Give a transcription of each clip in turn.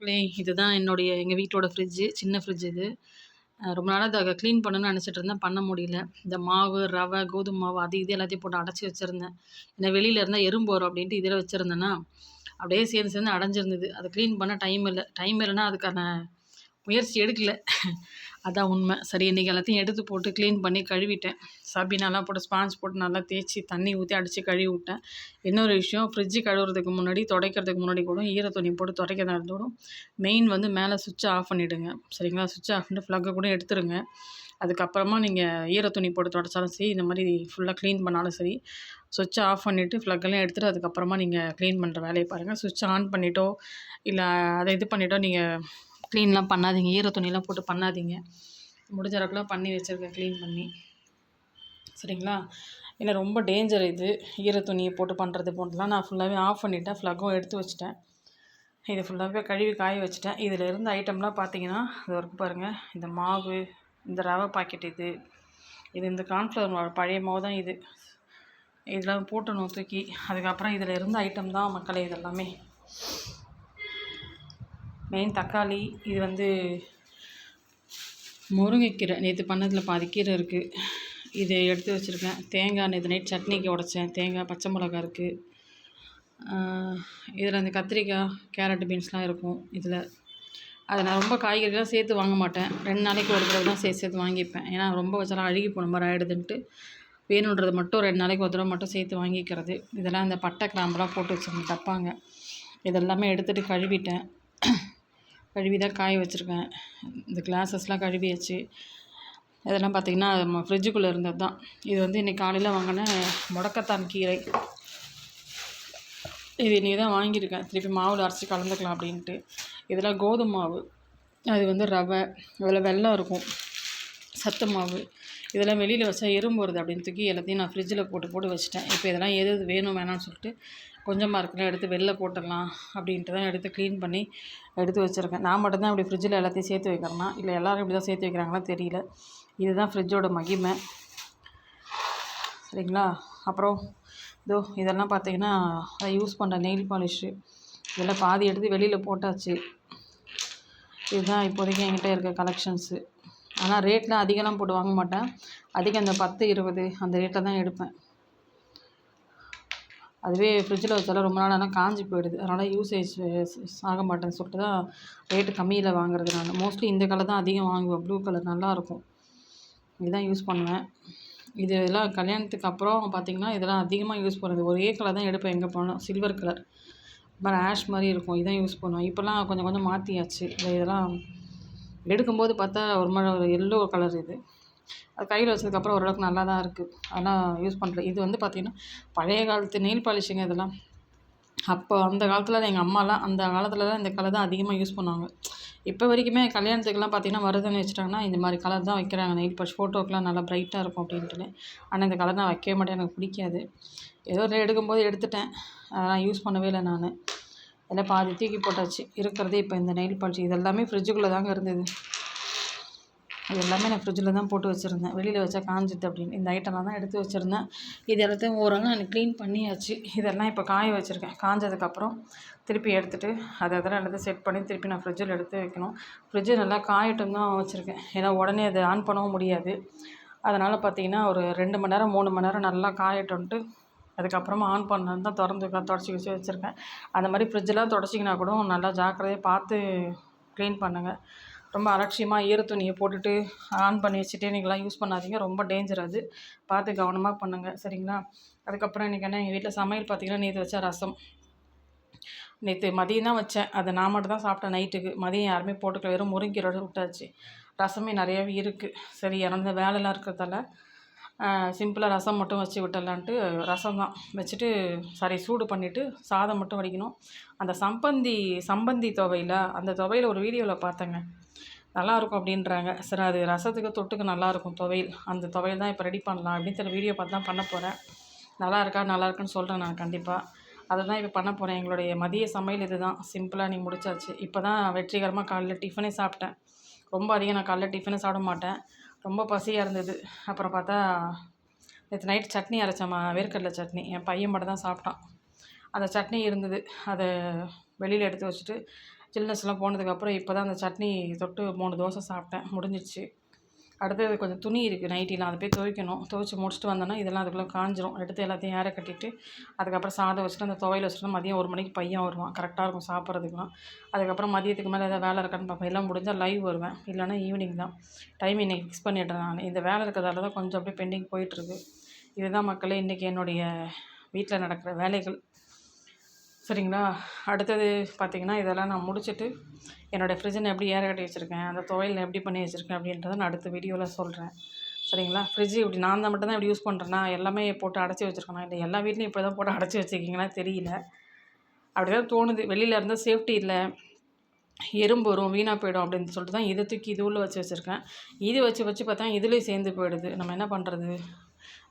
மக்களே இதுதான் என்னுடைய எங்கள் வீட்டோட ஃப்ரிட்ஜு சின்ன ஃப்ரிட்ஜ் இது. ரொம்ப நாளாக அதை க்ளீன் பண்ணணும்னு நினச்சிட்டு இருந்தேன். பண்ண முடியல. இந்த மாவு ரவை கோதுமை மாவு அது இது எல்லாத்தையும் போட்டு அடைச்சி வச்சுருந்தேன். ஏன்னா வெளியில் இருந்தால் எறும்பு வரும் அப்படின்ட்டு இதில் வச்சுருந்தேன்னா அப்படியே சேர்ந்து சேர்ந்து அடைஞ்சிருந்தது. அதை க்ளீன் பண்ண டைம் இல்லை. டைம் இல்லைன்னா அதுக்கான முயற்சி எடுக்கலை. அதான் உண்மை. சரி இன்றைக்கி எல்லாத்தையும் எடுத்து போட்டு க்ளீன் பண்ணி கழுவிட்டேன். சபினாலாம் போட்டு ஸ்பான்ஸ் போட்டு நல்லா தேய்ச்சி தண்ணி ஊற்றி அடித்து கழுவி விட்டேன் இன்னொரு விஷயம் ஃப்ரிட்ஜு கழுவுறதுக்கு முன்னாடி துடைக்கிறதுக்கு முன்னாடி கூட ஈர துணி போட்டு துடைக்கிறதா இருந்தாலும் மெயின் வந்து மேலே சுவிட்சை ஆஃப் பண்ணிவிடுங்க சரிங்களா? சுவிட்ச் ஆஃப் பண்ணிட்டு ஃப்ளக்கை கூட எடுத்துருங்க. அதுக்கப்புறமா நீங்கள் ஈர துணி போட்டு தொடச்சாலும் சரி இந்த மாதிரி ஃபுல்லாக க்ளீன் பண்ணாலும் சரி சுவிட்சை ஆஃப் பண்ணிவிட்டு ஃப்ளக்கெல்லாம் எடுத்துகிட்டு அதுக்கப்புறமா நீங்கள் க்ளீன் பண்ணுற வேலையை பாருங்கள் சுவிட்ச் ஆன் பண்ணிட்டோ இல்லை அதை இது பண்ணிட்டோ நீங்கள் க்ளீன்லாம் பண்ணாதீங்க. ஈர துணிலாம் போட்டு பண்ணாதீங்க. முடிஞ்ச அளவுக்குலாம் பண்ணி வச்சுருக்கேன். க்ளீன் பண்ணி. சரிங்களா? ஏன்னா ரொம்ப டேஞ்சர் இது. ஈர துணியை போட்டு பண்ணுறது போன்றலாம் நான் ஃபுல்லாகவே ஆஃப் பண்ணிவிட்டேன் ஃப்ளக்கும் எடுத்து வச்சுட்டேன். இதை ஃபுல்லாகவே கழுவி காய வச்சுட்டேன். இதில் இருந்த ஐட்டம்லாம் பார்த்தீங்கன்னா இது வரைக்கும் பாருங்கள் இந்த மாவு இந்த ரவை பாக்கெட் இது. இது இந்த கார்ன்ஃப்ளவர் பழைய மாவு தான் இது. இதெல்லாம் போட்டணும் தூக்கி அதுக்கப்புறம் இதில் இருந்த ஐட்டம் தான் மக்களை இதெல்லாமே மெயின் தக்காளி இது வந்து முருங்கைக்கீரை. நேற்று பண்ணதில் பாதி கீரை இருக்குது இதை எடுத்து வச்சுருக்கேன். தேங்காய் நேற்று நைட் சட்னிக்கு உடச்சேன். தேங்காய் பச்சை மிளகா இருக்குது இதில் அந்த கத்திரிக்காய் கேரட் பீன்ஸ்லாம் இருக்கும் இதில். அதை நான் ரொம்ப காய்கறிலாம் சேர்த்து வாங்க மாட்டேன். ரெண்டு நாளைக்கு ஒரு தடவை தான் சேர்த்து சேர்த்து வாங்கிப்பேன். ஏன்னா ரொம்ப வச்சாலும் அழுகி போன மாதிரி ஆகிடுதுன்ட்டு வேணுன்றது மட்டும் ரெண்டு நாளைக்கு ஒரு தடவை மட்டும் சேர்த்து வாங்கிக்கிறது. இதெல்லாம் இந்த பட்டை கிராம்பெலாம் போட்டு வச்சுருந்தேன் தப்பாங்க இதெல்லாமே எடுத்துகிட்டு கழுவிட்டேன். கழுவி தான் காய வச்சுருக்கேன். இந்த கிளாஸஸ்லாம் கழுவியாச்சு. இதெல்லாம் பார்த்திங்கன்னா நம்ம ஃப்ரிட்ஜுக்குள்ளே இருந்தது தான் இது வந்து இன்றைக்கி காலையில் வாங்கின முடக்கத்தான் கீரை. இது இன்றைக்கி தான் வாங்கியிருக்கேன். திருப்பி மாவில் அரைச்சி கலந்துக்கலாம் அப்படின்ட்டு. இதெல்லாம் கோதுமை மாவு. அது வந்து ரவை. அதில் வெல்லம் இருக்கும். சத்து மாவு. இதெல்லாம் வெளியில் வச்சா எறும்பு வருது அப்படின்னு தூக்கி எல்லாத்தையும் நான் ஃப்ரிட்ஜில் போட்டு போட்டு வச்சுட்டேன். இப்போ இதெல்லாம் எது எது வேணும் வேணாம்னு சொல்லிட்டு கொஞ்சமாக இருக்குல்ல எடுத்து வெளில போட்டுடலாம் அப்படின்ட்டு தான் எடுத்து க்ளீன் பண்ணி எடுத்து வச்சுருக்கேன். நான் மட்டும்தான் இப்படி ஃப்ரிட்ஜில் எல்லாத்தையும் சேர்த்து வைக்கிறேன்னா இல்லை எல்லோரும் இப்படி தான் சேர்த்து வைக்கிறாங்களா தெரியல. இதுதான் ஃப்ரிட்ஜோட மகிமை. சரிங்களா? அப்புறம் இதோ இதெல்லாம் பார்த்தீங்கன்னா அதை யூஸ் பண்ணுற நெயில் பாலிஷு இதெல்லாம் பாதி எடுத்து வெளியில் போட்டாச்சு. இதுதான் இப்போதைக்கு என்கிட்ட இருக்க கலெக்ஷன்ஸு ஆனால் ரேட்லாம் அதிகம்லாம் போட்டு வாங்க மாட்டேன். அதிகம் அந்த பத்து இருபது அந்த ரேட்டில் தான் எடுப்பேன். அதுவே ஃப்ரிட்ஜில் வச்சாலும் ரொம்ப நாள் ஆனால் காஞ்சி போயிடுது. அதனால் யூசேஜ் ஆக மாட்டேன்னு சொல்லிட்டு தான் ரேட்டு கம்மியில் வாங்குறது நான். மோஸ்ட்லி இந்த கலர் தான் அதிகம் வாங்குவேன். ப்ளூ கலர் நல்லாயிருக்கும் இதுதான் யூஸ் பண்ணுவேன். இது இதெல்லாம் கல்யாணத்துக்கு அப்புறம் பார்த்திங்கன்னா இதெல்லாம் அதிகமாக யூஸ் பண்ணுறது ஒரே கலர் தான் எடுப்பேன் எங்கே போனாலும். சில்வர் கலர் அப்புறம் ஆஷ் மாதிரி இருக்கும். இதான் யூஸ் பண்ணுவேன். இப்போல்லாம் கொஞ்சம் கொஞ்சம் மாற்றியாச்சு இதெல்லாம் எடுக்கும்போது பார்த்தா ஒரு மாதிரி ஒரு எல்லோ கலர் இது. அது கையில் வச்சதுக்கப்புறம் ஓரளவுக்கு நல்லா தான் இருக்குது ஆனால் யூஸ் பண்ணுறேன் இது வந்து பார்த்திங்கன்னா பழைய காலத்து நெயில் பாலிஷிங்க இதெல்லாம். அப்போ அந்த காலத்தில் தான் எங்கள் அம்மாலாம் அந்த காலத்தில் தான் இந்த கலர் தான் அதிகமாக யூஸ் பண்ணுவாங்க இப்போ வரைக்குமே கல்யாணத்துக்குலாம் பார்த்திங்கன்னா வருதுன்னு வச்சுட்டாங்கன்னா இந்த மாதிரி கலர் தான் வைக்கிறாங்க. நெயில் பாலிஷ் ஃபோட்டோக்கெலாம் நல்லா ப்ரைட்டாக இருக்கும் அப்படின்ட்டு ஆனால் இந்த கலர் நான் வைக்கவே மாட்டேன். எனக்கு பிடிக்காது. ஏதோ எடுக்கும்போது எடுத்துட்டேன். அதெல்லாம் யூஸ் பண்ணவே இல்லை நான். இதில் பாதி தூக்கி போட்டாச்சு. இருக்கிறதே இப்போ இந்த நெயில் பாலிஷ் இது எல்லாமே ஃப்ரிட்ஜுக்குள்ளே தாங்க இருந்தது. இது எல்லாமே நான் ஃப்ரிட்ஜில் தான் போட்டு வச்சுருந்தேன். வெளியில் வச்சா காஞ்சிது அப்படின்னு. இந்த ஐட்டம்லாம் தான் எடுத்து வச்சுருந்தேன். இது எல்லாத்தையும் ஓரளவு நான் க்ளீன் பண்ணியாச்சு. இதெல்லாம் இப்போ காய வச்சுருக்கேன். காஞ்சதுக்கப்புறம் திருப்பி எடுத்துகிட்டு அதை அதெல்லாம் எடுத்து செட் பண்ணி திருப்பி நான் ஃப்ரிட்ஜில் எடுத்து வைக்கணும். ஃப்ரிட்ஜு நல்லா காயட்டும் தான் வச்சுருக்கேன். ஏன்னா உடனே அதை ஆன் பண்ணவும் முடியாது. அதனால் பார்த்தீங்கன்னா ஒரு ரெண்டு மணி நேரம் மூணு மணி நேரம் நல்லா காயட்டும்ன்ட்டு அதுக்கப்புறமா ஆன் பண்ணது தான் திறந்து தொடச்சி வச்சு வச்சுருக்கேன். அந்த மாதிரி ஃப்ரிட்ஜெலாம் தொடச்சிங்கன்னா கூட நல்லா ஜாக்கிரதையாக பார்த்து க்ளீன் பண்ணுங்கள் ரொம்ப அலட்சியமாக ஈர துணியை போட்டுட்டு ஆன் பண்ணி வச்சுட்டு நீங்களாம் யூஸ் பண்ணாதீங்க. ரொம்ப டேஞ்சர் அது. பார்த்து கவனமாக பண்ணுங்கள் சரிங்களா? அதுக்கப்புறம் இன்றைக்கி என்ன? எங்கள் வீட்டில் சமையல் பார்த்திங்கன்னா நேற்று வச்ச ரசம். நேற்று மதியம் தான் வச்சேன். அதை நான் மட்டும் தான் சாப்பிட்டேன் நைட்டுக்கு மதியம் யாருமே போட்டுக்கல. வெறும் முருங்கீரோட விட்டாச்சு ரசமே நிறையாவே இருக்குது சரி இறந்த வேலைலாம் இருக்கிறதால சிம்பிளாக ரசம் மட்டும் வச்சு விட்டுடலான்ட்டு ரசம் தான். வச்சுட்டு சாரி சூடு பண்ணிவிட்டு சாதம் மட்டும் வடிக்கணும். அந்த சம்பந்தி சம்பந்தி துவையில் அந்த துவையில் ஒரு வீடியோவில் பார்த்தேங்க. நல்லாயிருக்கும் அப்படின்றாங்க. சரி அது ரசத்துக்கு தொட்டுக்கு நல்லாயிருக்கும் துவையல். அந்த துவையல் தான் இப்போ ரெடி பண்ணலாம். அப்படின்னு சில வீடியோ பார்த்து தான் பண்ண போகிறேன் நல்லா இருக்கா நல்லா இருக்குன்னு சொல்கிறேன் நான் கண்டிப்பாக அதை தான் இப்போ பண்ண போகிறேன் எங்களுடைய மதிய சமையல் இது தான் சிம்பிளாக நீ முடிச்சாச்சு. இப்போ தான் வெற்றிகரமாக காலைல டிஃபனே சாப்பிட்டேன். ரொம்ப அதிகம் நான் காலைல டிஃபனே சாப்பிட மாட்டேன். ரொம்ப பசியாக இருந்தது. அப்புறம் பார்த்தா நேற்று நைட் சட்னி அரைச்சம்மா வேர்க்கடலை சட்னி. என் பையன் மட்டும் தான் சாப்பிட்டான். அந்த சட்னி இருந்தது. அதை வெளியில் எடுத்து வச்சுட்டு சில்னஸ்லாம் போனதுக்கப்புறம் இப்போ தான் அந்த சட்னி தொட்டு மூணு தோசை சாப்பிட்டேன். முடிஞ்சிச்சு அடுத்தது கொஞ்சம் துணி இருக்குது நைட்டிலாம். அதை போய் துவைக்கணும். துவைச்சி முடிச்சுட்டு வந்தோன்னா இதெல்லாம் அதுக்குள்ளே காஞ்சிரும். எடுத்து எல்லாத்தையும் ஏற கட்டிட்டு அதுக்கப்புறம் சாதம் வச்சுட்டு அந்த துவையல் வச்சுட்டு மதியம் ஒரு மணிக்கு பையன் வருவான். கரெக்டாக இருக்கும் சாப்பிட்றதுக்குலாம். அதுக்கப்புறம் மதியத்துக்கு மேலே எதாவது வேலை இருக்கான்னு பார்ப்பேன். எல்லாம் முடிஞ்சால் லைவ் வருவேன். இல்லைன்னா ஈவினிங் தான். டைம் இன்றைக்கி ஃபிக்ஸ் பண்ணிடுறேன் நான். இந்த வேலை இருக்கிறதால தான் கொஞ்சம் அப்படியே பெண்டிங் போயிட்டுருக்கு. இதுதான் மக்களே இன்றைக்கி என்னுடைய வீட்டில் நடக்கிற வேலைகள். சரிங்களா? அடுத்தது பார்த்திங்கன்னா இதெல்லாம் நான் முடிச்சுட்டு என்னோடய ஃப்ரிட்ஜை எப்படி ஏற கட்டி வச்சுருக்கேன் அந்த துவையல் எப்படி பண்ணி வச்சுருக்கேன் அப்படின்றத நான் அடுத்த வீடியோவில் சொல்கிறேன் சரிங்களா? ஃப்ரிட்ஜு இப்படி நான் தான் மட்டும் தான் இப்படி யூஸ் பண்ணுறேன்னா எல்லாமே போட்டு அடைச்சி வச்சுருக்கேனா இல்லை எல்லா வீட்லேயும் இப்படி தான் போட்டு அடைச்சி வச்சுருக்கீங்களா தெரியல. அப்படி தான் தோணுது. வெளியில் இருந்தால் சேஃப்டி இல்லை. எறும்பு வரும் வீணாக போயிடும் அப்படின்னு சொல்லிட்டு தான் இதை தூக்கி இது உள்ளே வச்சு வச்சுருக்கேன். இது வச்சு வச்சு பார்த்தா இதுலேயும் சேர்ந்து போயிடுது. நம்ம என்ன பண்ணுறது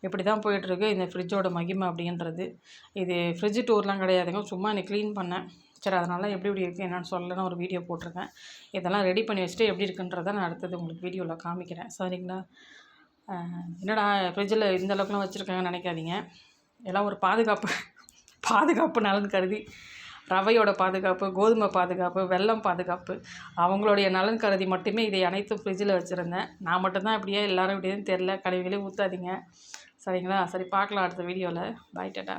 இப்படி தான் போயிட்டுருக்கு இந்த ஃப்ரிட்ஜோட மகிமை அப்படின்றது. இது ஃப்ரிட்ஜு டூர்லாம் கிடையாதுங்க. சும்மா இன்னைக்கு க்ளீன் பண்ணேன். சரி அதனால் எப்படி இப்படி இருக்குது என்னென்னு சொல்லலாம் ஒரு வீடியோ போட்டிருக்கேன். இதெல்லாம் ரெடி பண்ணி வச்சுட்டு எப்படி இருக்குன்றதை நான் அடுத்தது உங்களுக்கு வீடியோவில் காமிக்கிறேன். சரிங்களா? என்னடா ஃப்ரிட்ஜில் இந்த அளவுக்குலாம் வச்சுருக்காங்கன்னு நினைக்காதீங்க. எல்லாம் ஒரு பாதுகாப்பு பாதுகாப்பு நலன் கருதி ரவையோட பாதுகாப்பு கோதுமை பாதுகாப்பு வெல்லம் பாதுகாப்பு அவங்களுடைய நலன் கருதி மட்டுமே இதை அனைத்தும் ஃப்ரிட்ஜில் வச்சுருந்தேன். நான் மட்டும்தான் இப்படியே எல்லோரும் இப்படியே தெரில கழுவிலே ஊற்றாதீங்க சரிங்களா? சரி பார்க்கலாம் அடுத்த வீடியோவில் பாய் டாட்டா